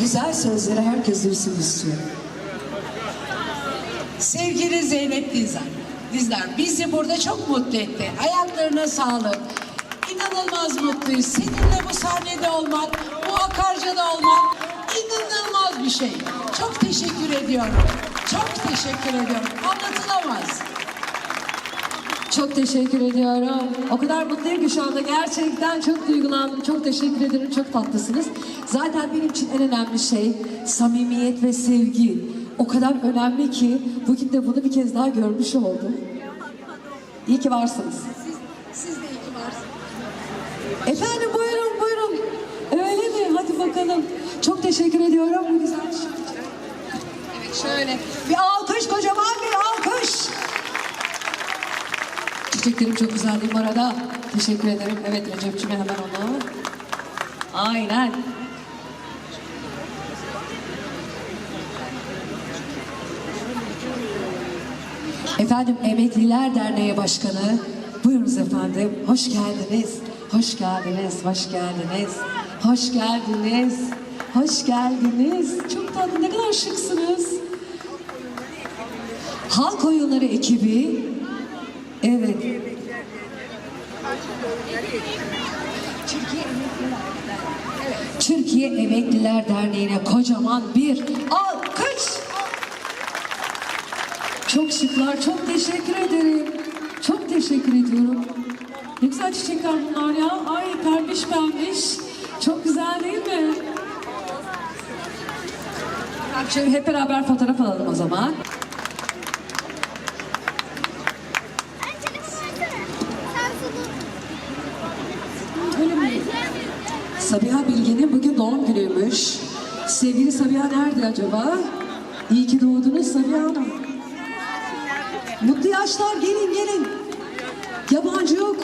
güzel sözleri herkes duysun istiyorum. Sevgili Zeynep Dizler, Dizler bizi burada çok mutlu etti. Ayaklarına sağlık. İnanılmaz mutluyuz. Seninle bu sahnede olmak, bu akarcada olmak inanılmaz bir şey. Çok teşekkür ediyorum. Çok teşekkür ediyorum. Anlatılamaz. Çok teşekkür ediyorum. O kadar mutluyum ki şu anda gerçekten çok duygulandım. Çok teşekkür ederim. Çok tatlısınız. Zaten benim için en önemli şey samimiyet ve sevgi. O kadar önemli ki bugün de bunu bir kez daha görmüş oldum. İyi ki varsınız. Siz de iyi ki varsınız. Efendim buyurun buyurun. Öyle mi? Hadi bakalım. Çok teşekkür ediyorum bu güzel. Evet şöyle. Bir alkış kocaman bir alkış. Çiçeklerim çok güzel değil arada? Teşekkür ederim. Evet Recep'cime hemen onu. Aynen. Efendim Emekliler Derneği Başkanı. Buyurunuz efendim. Hoş geldiniz. Hoş geldiniz. Hoş geldiniz. Hoş geldiniz. Hoş geldiniz. Çok tatlı. Ne kadar şıksınız. Halk oyunları ekibi. Evet. Türkiye Emekliler Derneği'ne kocaman bir alkış. Çok şıklar, çok teşekkür ederim. Çok teşekkür ediyorum. Ne güzel çiçekler bunlar ya. Ay pembiş pembiş. Çok güzel değil mi? Şöyle hep beraber fotoğraf alalım o zaman. Öyle mi? Sabiha Bilge'nin bugün doğum günüymüş. Sevgili Sabiha nerede acaba? İyi ki doğdunuz Sabiha Hanım. Mutlu yaşlar gelin gelin. Yabancı yok.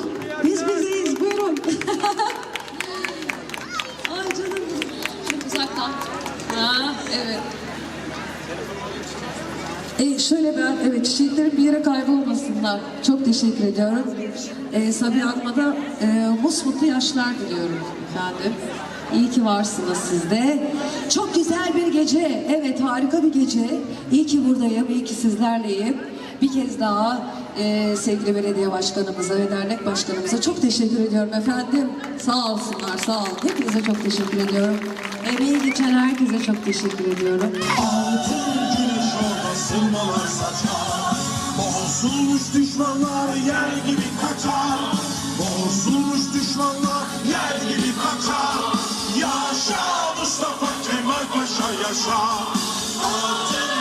Biz bizeyiz buyurun. Ay canım. Çok uzaktan. Ha, evet. E, şöyle ben, evet çiçeklerim bir yere kaybolmasınlar. Çok teşekkür ediyorum. E, Sabiha Hanım'a da e, musmutlu yaşlar diliyorum efendim. İyi ki varsınız siz de. Çok güzel bir gece. Evet harika bir gece. İyi ki buradayım, iyi ki sizlerleyim. Bir kez daha e, sevgili belediye başkanımıza ve dernek başkanımıza çok teşekkür ediyorum efendim. Sağ olsunlar, sağ olun. Hepinize çok teşekkür ediyorum. Emeği geçen herkese çok teşekkür ediyorum. Altın sırmalar saçar Boğulmuş düşmanlar yer gibi kaçar. Boğulmuş düşmanlar yer gibi kaçar. Yaşa Mustafa Kemal Paşa yaşa. Altın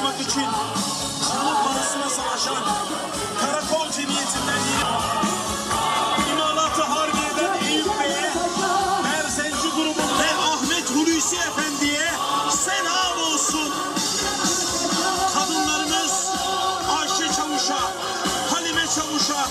olmak için Canı parasına savaşan Karakol Cemiyeti'nden İmalatı Harbiye'den Eyüp Bey'e Erzenci grubu ve Ahmet Hulusi Efendi'ye selam olsun. Kadınlarımız Ayşe Çavuş'a, Halime Çavuş'a,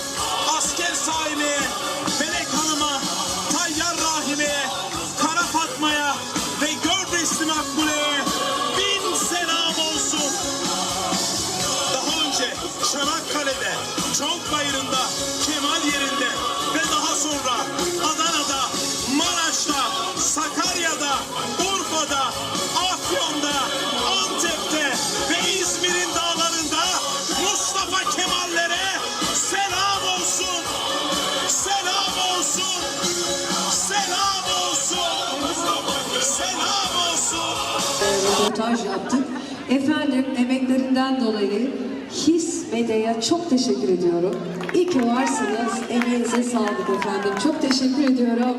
Çok Bayırı'nda, Kemal yerinde ve daha sonra Adana'da, Maraş'ta, Sakarya'da, Urfa'da, Afyon'da, Antep'te ve İzmir'in dağlarında Mustafa Kemal'lere selam olsun. Selam olsun. Selam olsun. Selam olsun. röportaj yaptık. Efendim emeklerinden dolayı His Medya'ya çok teşekkür ediyorum. İyi ki varsınız. Emeğinize sağlık efendim. Çok teşekkür ediyorum.